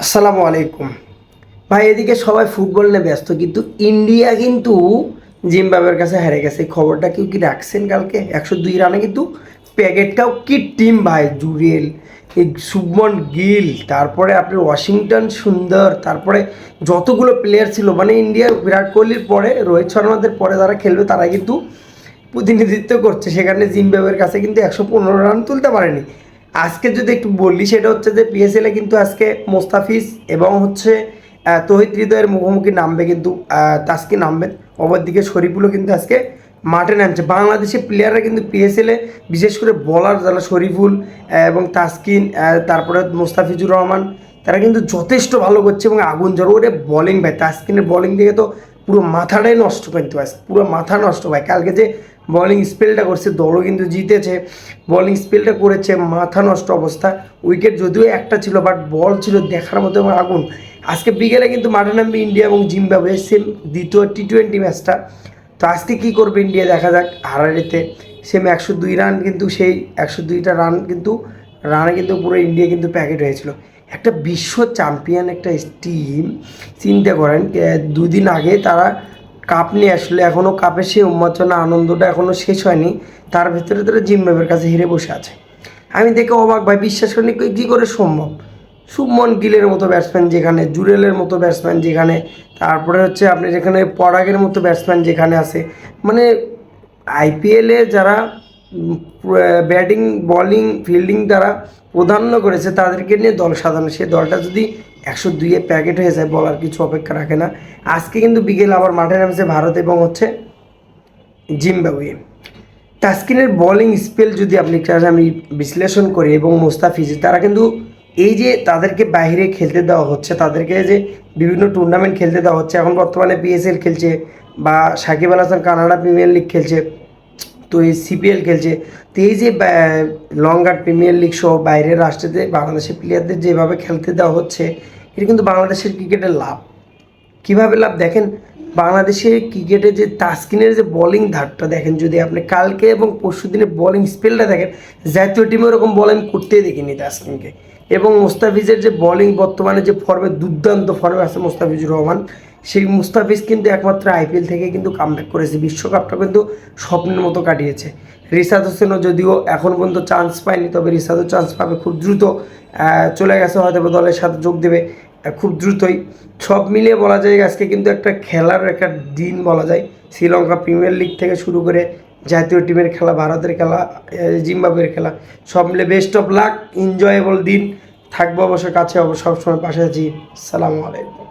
আসসালামু আলাইকুম। ভাই, এদিকে সবাই ফুটবল নিয়ে ব্যস্ত, কিন্তু ইন্ডিয়া কিন্তু জিম্বাবের কাছে হেরে গেছে। খবরটা কেউ কি রাখছেন কালকে? একশো দুই রানে কিন্তু প্যাকেটটাও কি টিম ভাই? জুরিয়েল শুভমন গিল, তারপরে আপনার ওয়াশিংটন সুন্দর, তারপরে যতগুলো প্লেয়ার ছিল মানে ইন্ডিয়ার বিরাট কোহলির পরে, রোহিত শর্মাদের পরে যারা খেলবে, তারা কিন্তু প্রতিনিধিত্ব করছে। সেখানে জিম্বাবের কাছে কিন্তু একশো পনেরো রান তুলতে পারেনি। আজকে যদি একটু বললি সেটা হচ্ছে যে পিএসএলে কিন্তু আজকে মোস্তাফিজ এবং হচ্ছে তহিদ হৃদয়ের মুখোমুখি নামবে কিন্তু তাসকি নামবে অপরদিকে শরীফুলও কিন্তু আজকে মাঠে নামছে। বাংলাদেশি প্লেয়াররা কিন্তু পিএসএলে বিশেষ করে বলার যারা শরীফুল এবং তাসকিন তারপরে মোস্তাফিজুর রহমান, তারা কিন্তু যথেষ্ট ভালো করছে এবং আগুন জ্বর ওরে বলিং ভাই, তাসকিনের বলিং দেখে তো পুরো মাথাটাই নষ্ট কিন্তু পুরো মাথা নষ্ট ভাই। কালকে যে বলিং স্পেলটা করছে, দলও কিন্তু জিতেছে। বলিং স্পেলটা করেছে, মাথা নষ্ট অবস্থা। উইকেট যদিও একটা ছিল বাট বল ছিল দেখার মতো আগুন। আজকে বিকেলে কিন্তু মাঠে নামবে ইন্ডিয়া এবং জিম্বাবুয়ে সেম দ্বিতীয় টি টোয়েন্টি ম্যাচটা তো আজকে কী করবে ইন্ডিয়া, দেখা যাক হারারিতে সেম একশো দুই রান কিন্তু সেই একশো দুইটা রান কিন্তু রানে কিন্তু পুরো ইন্ডিয়া কিন্তু প্যাকেট হয়েছিল। একটা বিশ্ব চ্যাম্পিয়ন একটা টিম চিন্তা করেন দুদিন আগে তারা কাপ নিয়ে আসলে এখনও কাপের সেই উন্মোচনা আনন্দটা এখনও শেষ হয়নি। তার ভিতরে তারা জিম্বাবের কাছে হেরে বসে আছে। আমি দেখে অবাক, ভাই, বিশ্বাস করিনি কী- করে সম্ভব? শুভমন গিলের মতো ব্যাটসম্যান যেখানে, জুরেলের মতো ব্যাটসম্যান যেখানে, তারপরে হচ্ছে আপনি যেখানে, পরাগের মতো ব্যাটসম্যান যেখানে আছে। মানে আইপিএলে যারা ব্যাটিং বলিং ফিল্ডিং তারা প্রাধান্য করেছে, তাদেরকে নিয়ে দল সাজানো। সেই দলটা যদি একশো দুইয়ে প্যাকেট হয়ে যায় বলার কিছু অপেক্ষা রাখে না। আজকে কিন্তু বিকেল আবার মাঠে নামছে ভারত এবং হচ্ছে জিম্বাবুয়ে। তাস্কিনের বোলিং স্পেল যদি আপনি আমি বিশ্লেষণ করি এবং মুস্তাফিজ, তারা কিন্তু এই যে তাদেরকে বাইরে খেলতে দেওয়া হচ্ছে, তাদেরকে যে বিভিন্ন টুর্নামেন্ট খেলতে দেওয়া হচ্ছে, এখন বর্তমানে পিএসএল খেলছে বা Shakib Al Hasan Canada premier league খেলছে তো এই সিপিএল খেলছে। তো এই যে লঙ্গার প্রিমিয়ার লিগ সহ বাইরের রাষ্ট্রেতে বাংলাদেশের প্লেয়ারদের যেভাবে খেলতে দেওয়া হচ্ছে এটা কিন্তু বাংলাদেশের ক্রিকেটের লাভ। কীভাবে লাভ? দেখেন বাংলাদেশের ক্রিকেটে যে তাস্কিনের যে বোলিং ধারটা, দেখেন যদি আপনি কালকে এবং পরশু দিনের বোলিং স্পেলটা দেখেন, জাতীয় টিমে ওরকম বোলিং করতেই দেখিনি তাস্কিনকে এবং মোস্তাফিজের যে বোলিং বর্তমানে যে ফর্মে দুর্দান্ত ফর্মে আছে মোস্তাফিজুর রহমান সেই মুস্তাফিজ কিন্তু একমাত্র আইপিএল থেকে কিন্তু কামব্যাক করেছে। বিশ্বকাপটা কিন্তু স্বপ্নের মতো কাটিয়েছে। রিসাদ হোসেনও যদিও এখন পর্যন্ত চান্স পায়নি, তবে রিসাদও চান্স পাবে খুব দ্রুত। চলে গেছে হয়তো দলের সাথে যোগ দেবে খুব দ্রুতই। সব মিলিয়ে বলা যায় আজকে কিন্তু একটা খেলার একটা দিন বলা যায়। শ্রীলঙ্কা প্রিমিয়ার লিগ থেকে শুরু করে জাতীয় টিমের খেলা, ভারতের খেলা জিম্বাবুয়ের খেলা, সব মিলে বেস্ট অফ লাক এনজয়েবল দিন। থাকব অবশ্য কাছে, অবশ্য সবসময় পাশে আছি। সালামু আলাইকুম।